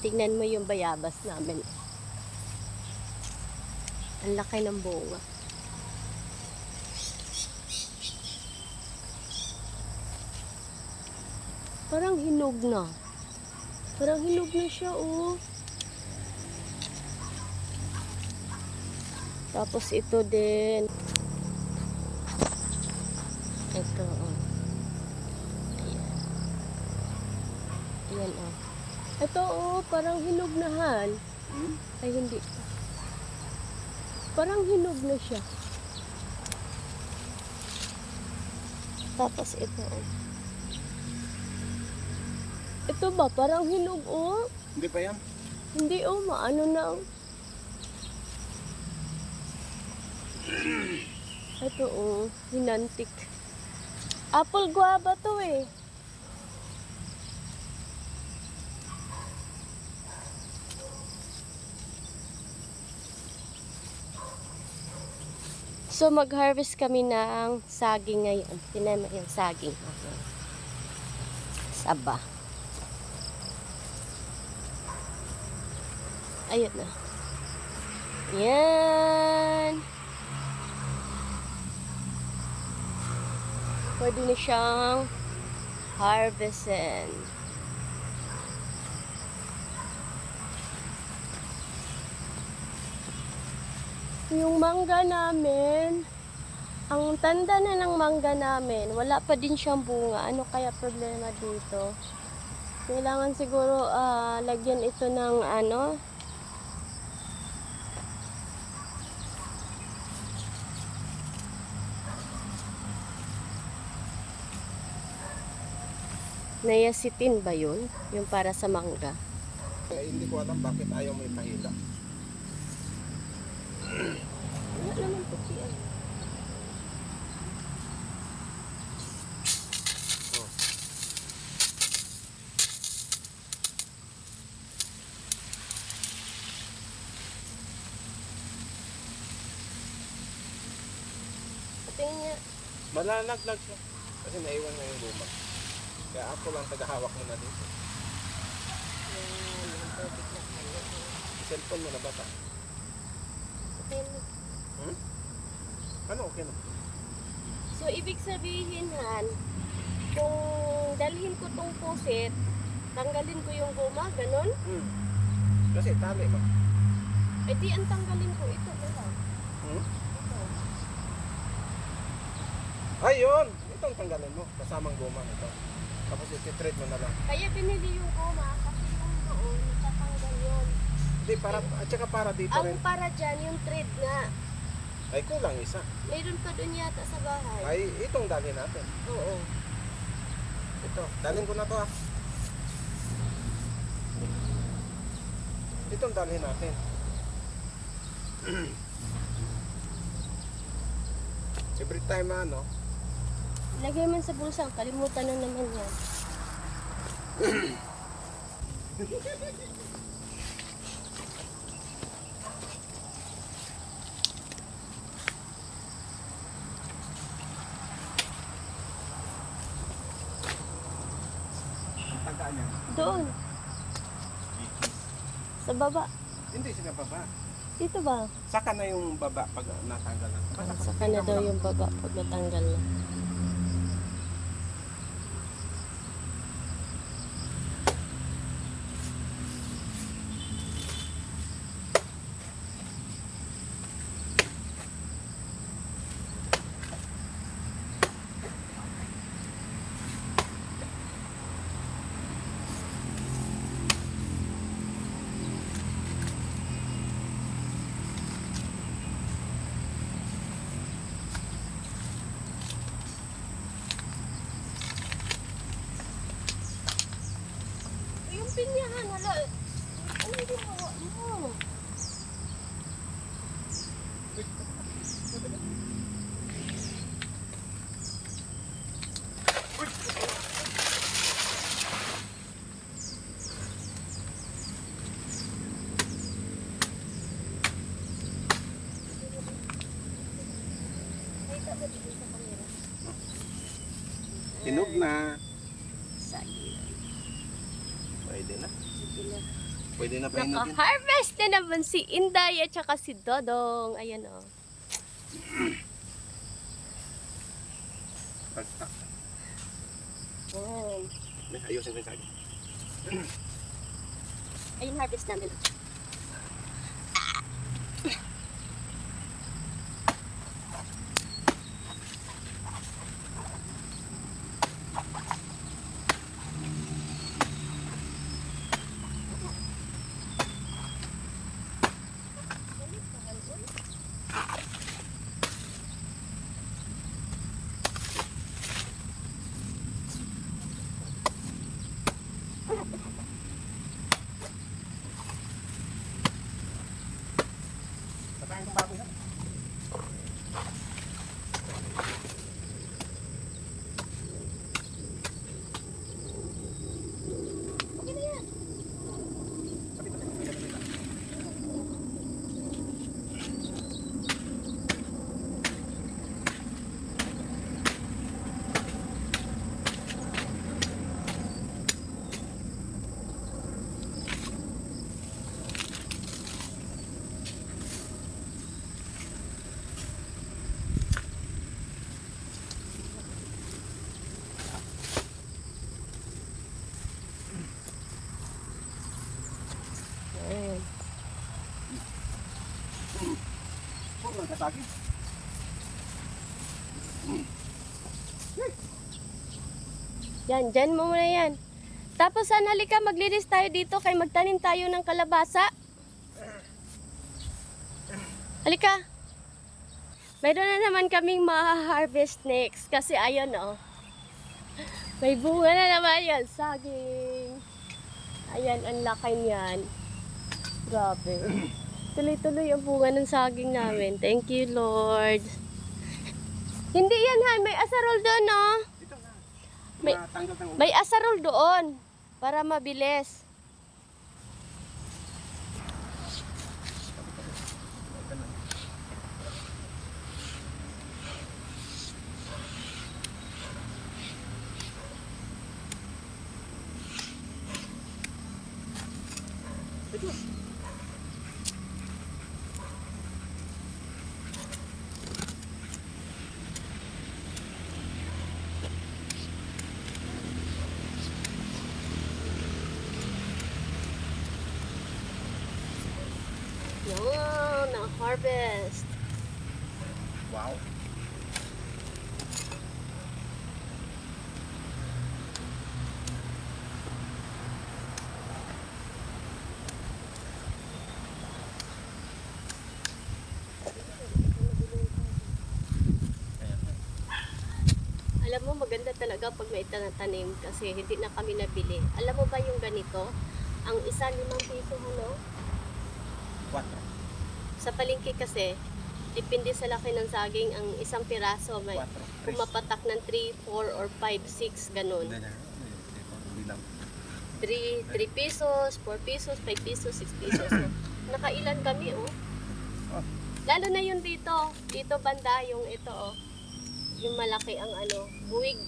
Tingnan mo yung bayabas namin. Ang laki ng bunga. Parang hinog na. Parang hinog na siya, oh. Tapos ito din. Ito, oh. Ayan. Ayan, oh. Ito, oh, parang hinog na han. Hmm? Ay, hindi. Parang hinog na siya. Tapos ito, oh. Ito ba? Parang hinog, oh. Hindi pa yan? Hindi, oh. Maano na, oh. Ito, oh. Hinantik. Apple guava to, eh. So, mag-harvest kami ng saging ngayon. Tinan mo yung saging. Okay. Saba. Ayun na. Yan. Pwede na siyang harvestin. Yung mangga namin, ang tanda na ng mangga namin, wala pa din siyang bunga. Ano kaya problema dito? Kailangan siguro ah, lagyan ito ng ano, Nayasitin ba yun? Yung para sa mangga. Eh, hindi ko alam bakit ayaw mo ipahila. Wala naman po siya. Oh. Tingin niya. Malalaglag siya. Kasi naiwan na yung luma. Kaya ako lang tagahawak mo na dito. Cellphone mo na bata. Tingin mo. Hmm? Ano okay na? So, ibig sabihin, Han, kung dalhin ko tong pusit, tanggalin ko yung guma, ganun? Hmm. Kasi tali ba? Eh di, ang tanggalin ko ito, wala. Hmm? Ito. Ayun! Itong tanggalin mo. Kasamang goma ito. Tapos iti-treat mo na lang. Kaya binili yung guma, kasi yung doon, natatanggal yun. Hindi, para, at saka para dito Ang rin. para dyan, yung thread nga. Ay, kulang isa. Mayroon pa doon yata sa bahay. Ay, itong dalhin natin. Oo. Ito, dalhin ko na to ah. Itong dalhin natin. Every time ano, Lagay man sa bulsa, kalimutan na naman yan. Doon. Sa baba. Hindi sila baba. Dito ba? Saka na yung baba pag natanggal na. Basta Saka na daw yung baba pag natanggal na. Yung pinyahan, hala. Ano yung ginawa mo? Tinog na. Pwede na. Pwede na pahinutin. Naka-harvest na naman si Inday at saka si Dodong. Ayan oh. o. Pagtak. Ayan. May ayusin ko yung saging. Ayun harvest namin. Kasaging. Yan, dyan mo muna yan. Tapos san halika, maglinis tayo dito kay magtanim tayo ng kalabasa. Halika. Mayroon na naman kaming ma-harvest next kasi ayun oh. May bunga na naman yan, saging. Ayan, ang laki niyan. Grabe. Tuloy-tuloy ang bunga ng saging namin. Thank you, Lord. Hindi yan, ha. May asarol doon, oh. Dito na. May-. May asarol doon para mabilis. Yan, ang harvest. Wow. Alam mo, maganda talaga pag may tanim kasi hindi na kami nabili. Alam mo ba yung ganito? Ang isa limang piso, ano? Quatro. Sa palengke kasi, depende sa laki ng saging, ang isang piraso may pumapatak ng 3, 4, or 5, 6, ganun. Hindi na. Ito, bilang. 3, 3 pesos, 4 pesos, 5 pesos, 6 pesos. So, nakailan kami, oh. Oh. Lalo na yung dito, dito banda, yung ito, oh. Yung malaki ang ano, buwig.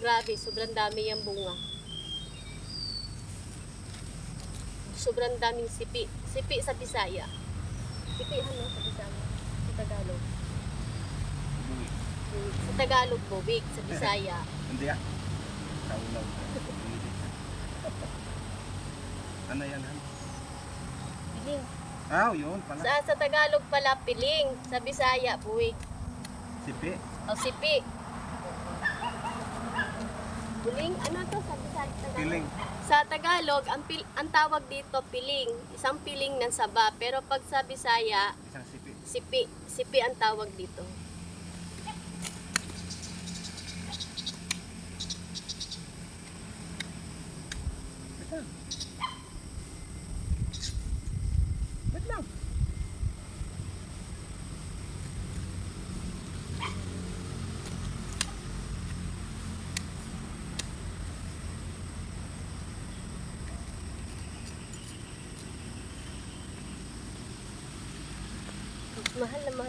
Grabe, sobrang dami yung bunga. Sobrang daming sipi. Sipi sa Bisaya. Sipi ano sa Bisaya? Sa Tagalog. Sa Tagalog, buwig. Sa Bisaya. Hindi ah. Kaulaw. ano yan? Piling. Ah, yun pala. Sa, sa Tagalog pala, piling. Sa Bisaya, buwig. Sipi. O sipi. Piling? Ano to sa? Tagalog? Piling. Sa Tagalog, ang, pil- ang tawag dito piling. Isang piling ng saba. Pero pag sa Bisaya, Isang sipi. sipi. Sipi ang tawag dito.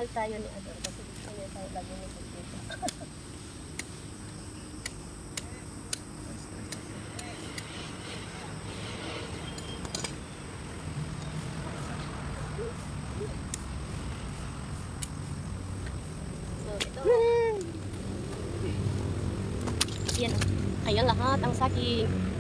mahal tayo ni Adon kasi gusto niya tayo lagi ni Pagkita. Yan. Ayun lahat ang saking.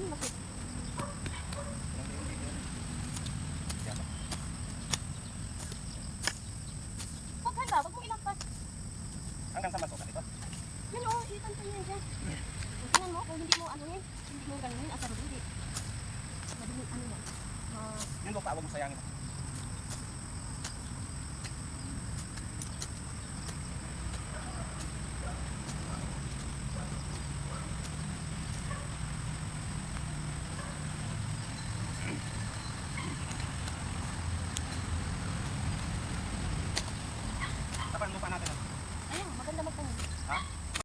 Huwag